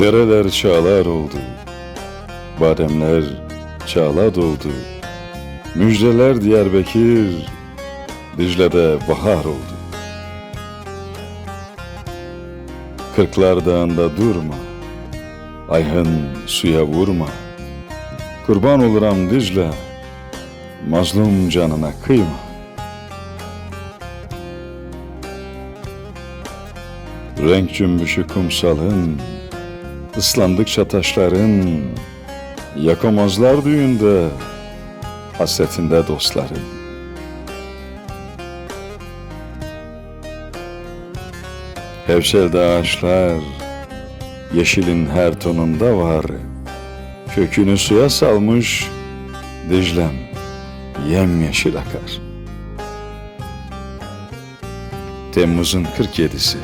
Dereler çağlar oldu, bademler çağla doldu. Müjdeler Diyarbakır, Dicle'de bahar oldu. Kırklar dağında durma, ayhın suya vurma. Kurban oluram Dicle, mazlum canına kıyma. Renk cümbüşü kumsalın, ıslandıkça taşların, yakamazlar düğünde, hasretinde dostların. Hevşerde ağaçlar, yeşilin her tonunda var. Kökünü suya salmış, Diclem yemyeşil akar. Temmuz'un 47'si,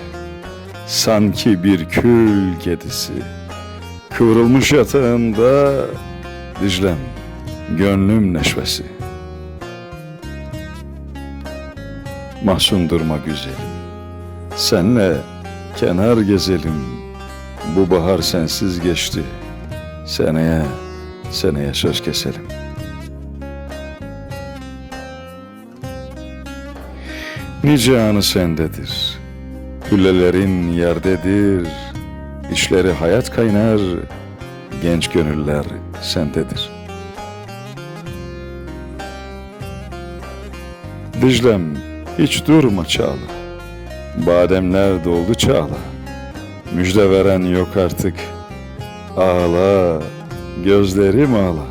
sanki bir kül kedisi. Kıvrılmış yatağında Diclem, gönlüm neşvesi. Mahzun durma güzelim, senle kenar gezelim. Bu bahar sensiz geçti, seneye, seneye söz keselim. Nice anı sendedir, Güllelerin yerdedir, işleri hayat kaynar, genç gönüller sendedir. Diclem hiç durma çağla, bademler doldu çağla, müjde veren yok artık, ağla, gözlerim ağla.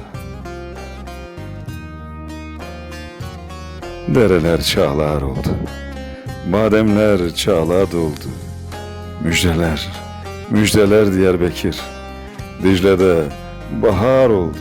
Dereler çağlar oldu. Bademler çağla doldu. Müjdeler, müjdeler Diyarbakır. Dicle'de bahar oldu.